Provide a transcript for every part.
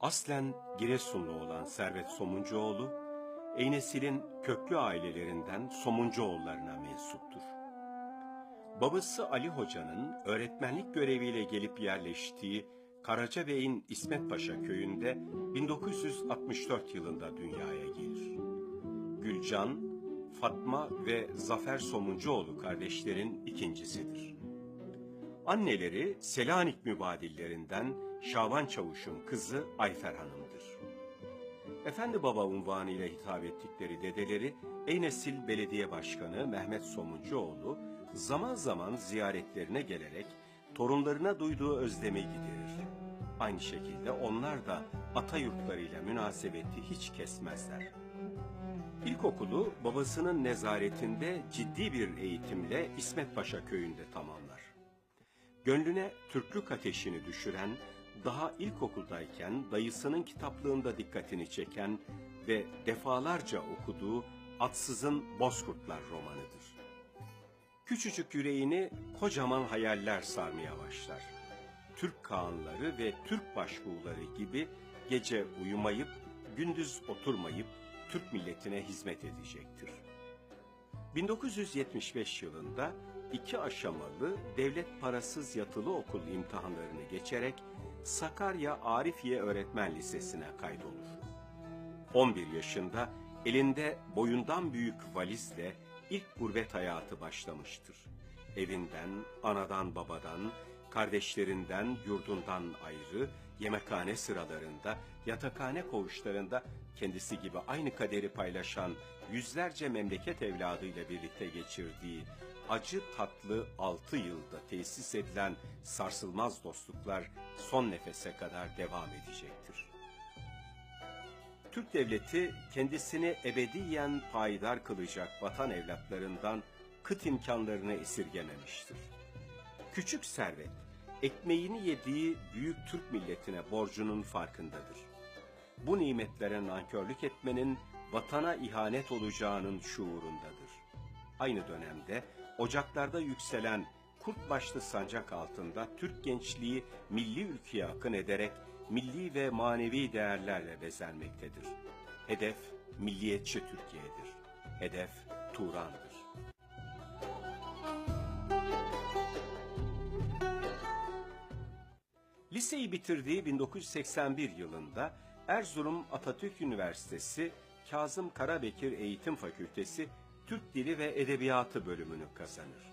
Aslen Giresunlu olan Servet Somuncuoğlu, Eynesil'in köklü ailelerinden Somuncuoğullarına mensuptur. Babası Ali Hoca'nın öğretmenlik göreviyle gelip yerleştiği Karacabey'in İsmet Paşa köyünde 1964 yılında dünyaya gelir. Gülcan, Fatma ve Zafer Somuncuoğlu kardeşlerin ikincisidir. Anneleri Selanik mübadillerinden Şaban Çavuş'un kızı Ayfer Hanım'dır. Efendi Baba unvanıyla hitap ettikleri dedeleri Eynesil Belediye Başkanı Mehmet Somuncuoğlu zaman zaman ziyaretlerine gelerek torunlarına duyduğu özlemi giderir. Aynı şekilde onlar da ata yurtlarıyla münasebeti hiç kesmezler. İlkokulu babasının nezaretinde ciddi bir eğitimle İsmet Paşa köyünde tamamlar. Gönlüne Türklük ateşini düşüren, daha ilkokuldayken dayısının kitaplığında dikkatini çeken ve defalarca okuduğu Atsız'ın Bozkurtlar romanıdır. Küçücük yüreğini kocaman hayaller sarmaya başlar. Türk kağanları ve Türk başbuğları gibi gece uyumayıp, gündüz oturmayıp Türk milletine hizmet edecektir. 1975 yılında iki aşamalı devlet parasız yatılı okul imtihanlarını geçerek Sakarya Arifiye Öğretmen Lisesi'ne kaydolur. 11 yaşında elinde boyundan büyük valizle ilk gurbet hayatı başlamıştır. Evinden, anadan babadan, kardeşlerinden, yurdundan ayrı, yemekhane sıralarında, yatakhane koğuşlarında kendisi gibi aynı kaderi paylaşan yüzlerce memleket evladıyla birlikte geçirdiği acı tatlı altı yılda tesis edilen sarsılmaz dostluklar son nefese kadar devam edecektir. Türk devleti kendisini ebediyen payidar kılacak vatan evlatlarından kıt imkanlarını esirgememiştir. Küçük servet, ekmeğini yediği büyük Türk milletine borcunun farkındadır. Bu nimetlere nankörlük etmenin vatana ihanet olacağının şuurundadır. Aynı dönemde ocaklarda yükselen kurt başlı sancak altında Türk gençliği milli ülkeye akın ederek milli ve manevi değerlerle bezenmektedir. Hedef milliyetçi Türkiye'dir. Hedef Turan'dır. Liseyi bitirdiği 1981 yılında Erzurum Atatürk Üniversitesi Kazım Karabekir Eğitim Fakültesi Türk Dili ve Edebiyatı bölümünü kazanır.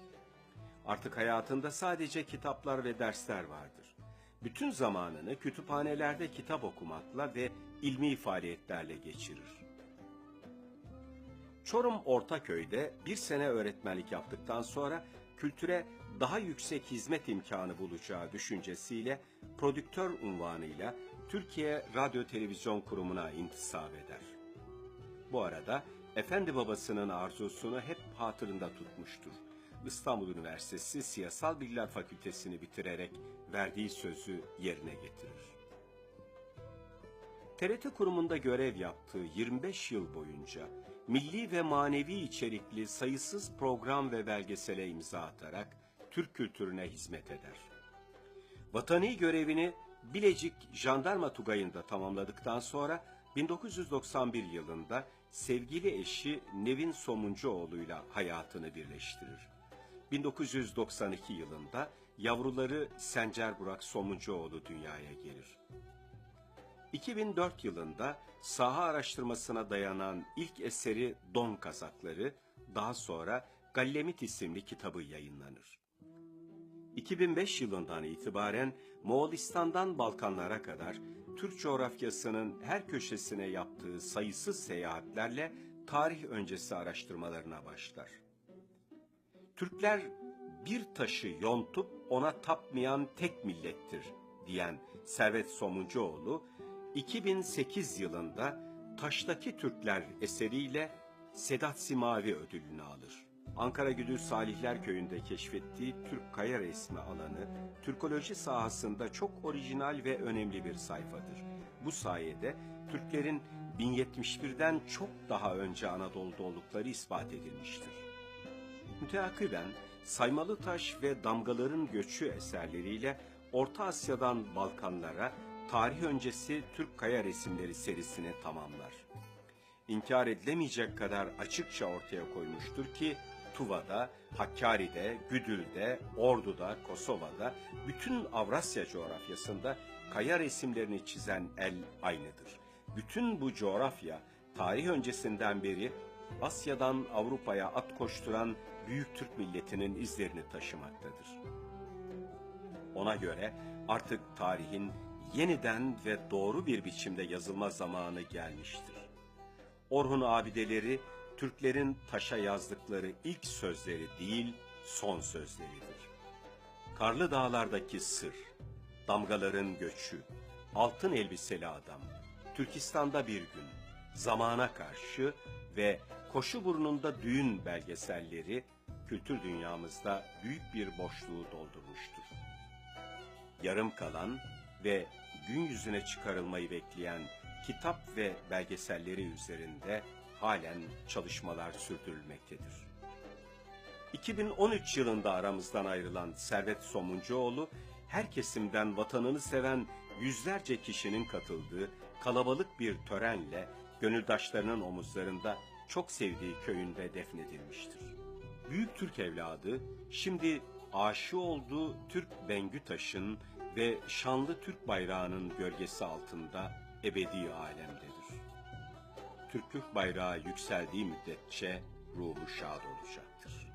Artık hayatında sadece kitaplar ve dersler vardır. Bütün zamanını kütüphanelerde kitap okumakla ve ilmi faaliyetlerle geçirir. Çorum Ortaköy'de bir sene öğretmenlik yaptıktan sonra kültüre daha yüksek hizmet imkanı bulacağı düşüncesiyle prodüktör unvanıyla Türkiye Radyo Televizyon Kurumu'na intisap eder. Bu arada efendi babasının arzusunu hep hatırında tutmuştur. İstanbul Üniversitesi Siyasal Bilgiler Fakültesini bitirerek verdiği sözü yerine getirir. TRT kurumunda görev yaptığı 25 yıl boyunca milli ve manevi içerikli sayısız program ve belgesele imza atarak Türk kültürüne hizmet eder. Vatani görevini Bilecik Jandarma Tugayı'nda tamamladıktan sonra 1991 yılında sevgili eşi Nevin Somuncuoğlu'yla hayatını birleştirir. 1992 yılında yavruları Sencer Burak Somuncuoğlu dünyaya gelir. 2004 yılında saha araştırmasına dayanan ilk eseri Don Kazakları, daha sonra Gallemit isimli kitabı yayınlanır. 2005 yılından itibaren Moğolistan'dan Balkanlara kadar Türk coğrafyasının her köşesine yaptığı sayısız seyahatlerle tarih öncesi araştırmalarına başlar. Türkler bir taşı yontup ona tapmayan tek millettir diyen Servet Somuncuoğlu, 2008 yılında Taştaki Türkler eseriyle Sedat Simavi ödülünü alır. Ankara Güdül Salihler Köyü'nde keşfettiği Türk kaya resmi alanı, Türkoloji sahasında çok orijinal ve önemli bir sayfadır. Bu sayede Türklerin 1071'den çok daha önce Anadolu'da oldukları ispat edilmiştir. Müteakiben Saymalı Taş ve Damgaların Göçü eserleriyle Orta Asya'dan Balkanlara, tarih öncesi Türk kaya resimleri serisini tamamlar. İnkar edilemeyecek kadar açıkça ortaya koymuştur ki Tuva'da, Hakkari'de, Güdül'de, Ordu'da, Kosova'da, bütün Avrasya coğrafyasında kaya resimlerini çizen el aynıdır. Bütün bu coğrafya tarih öncesinden beri Asya'dan Avrupa'ya at koşturan büyük Türk milletinin izlerini taşımaktadır. Ona göre artık tarihin yeniden ve doğru bir biçimde yazılma zamanı gelmiştir. Orhun abideleri Türklerin taşa yazdıkları ilk sözleri değil, son sözleridir. Karlı dağlardaki sır, damgaların göçü, altın elbiseli adam, Türkistan'da bir gün, zamana karşı ve koşu burnunda düğün belgeselleri kültür dünyamızda büyük bir boşluğu doldurmuştur. Yarım kalan ve gün yüzüne çıkarılmayı bekleyen kitap ve belgeselleri üzerinde halen çalışmalar sürdürülmektedir. 2013 yılında aramızdan ayrılan Servet Somuncuoğlu, her kesimden vatanını seven yüzlerce kişinin katıldığı kalabalık bir törenle gönüldaşlarının omuzlarında çok sevdiği köyünde defnedilmiştir. Büyük Türk evladı şimdi aşı olduğu Türk Bengü Taş'ın ve şanlı Türk bayrağının gölgesi altında ebedi alemdedir. Türklük bayrağı yükseldiği müddetçe ruhu şad olacaktır.